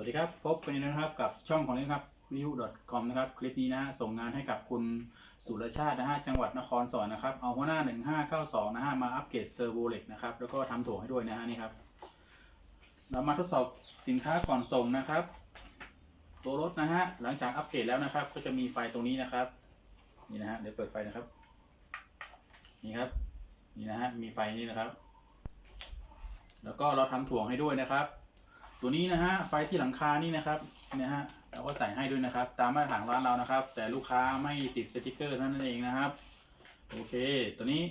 วัสดีครับพบกันอีกแล้วนะครับกับช่องของนี้ครับ view com นะครับคลิปนี้นะฮะส่งงานให้กับคุณสุรชาตินะฮะจังหวัดนครสวรรค์นะครับเอาหัวหน้า 1592 นะฮะมาอัปเกรดเซอร์โวเล็กนะครับแล้วก็ทำถ่วให้ด้วยนะฮะนี่ครับ เรามาทดสอบสินค้าก่อนส่งนะครับ ตัวรถนะฮะหลังจากอัปเกรดแล้วนะครับ ก็จะมีไฟตรงนี้นะครับนี่นะฮะเดี๋ยวเปิดไฟนะครับ นี่ครับนี่นะฮะมีไฟนี่นะครับ แล้วก็เราทำถ่วงให้ด้วยนะครับ ตัวนี้นะฮะไฟที่หลังคานี่นะครับเนี่ยฮะเราก็ใส่ให้ด้วยนะครับ ตามมาตรฐานร้านเรานะครับ แต่ลูกค้าไม่ติดสติกเกอร์เท่านั้นเองนะครับโอเค ตัวนี้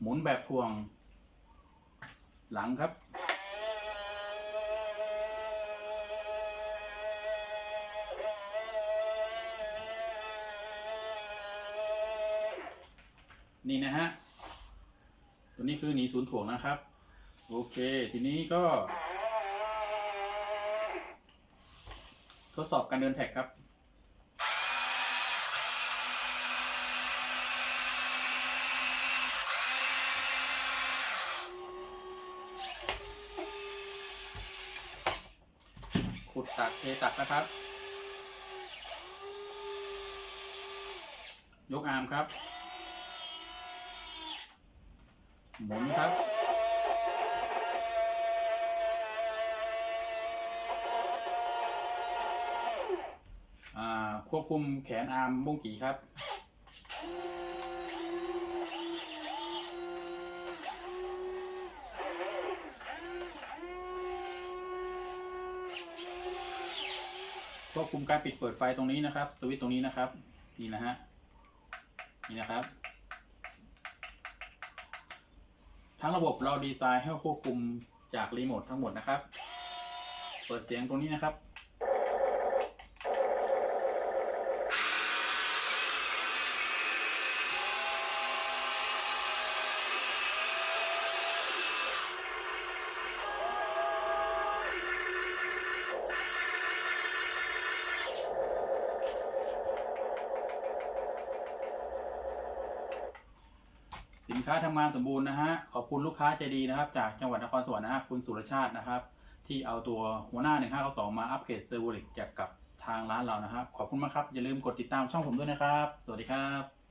หมุนแบบถ่วงหลังครับนี่นะฮะ ตัวนี้คือหนีศูนย์ถ่วงนะครับ โอเค ทีนี้ก็ ทดสอบการเดินแท็กครับขุดตักเทตักนะครับ ยกอาร์มครับ หมุนครับ ควบคุมแขนอาร์มบุ้งกี่ครับควบคุมการปิดเปิดไฟตรงนี้นะครับ สวิตช์ตรงนี้นะครับ นี่นะฮะ นี่นะครับ ทั้งระบบเราดีไซน์ให้ควบคุมจากรีโมททั้งหมดนะครับ เปิดเสียงตรงนี้นะครับ สินค้าทำงานสมบูรณ์นะฮะ ขอบคุณลูกค้าใจดีนะครับ จากจังหวัดนครสวรรค์นะฮะคุณสุรชาตินะครับ ที่เอาตัวหัวหน้า 1592 มาอัปเกรดเซอร์โวลิกจากกับทางร้านเรานะครับ ขอบคุณมากครับ อย่าลืมกดติดตามช่องผมด้วยนะครับ สวัสดีครับ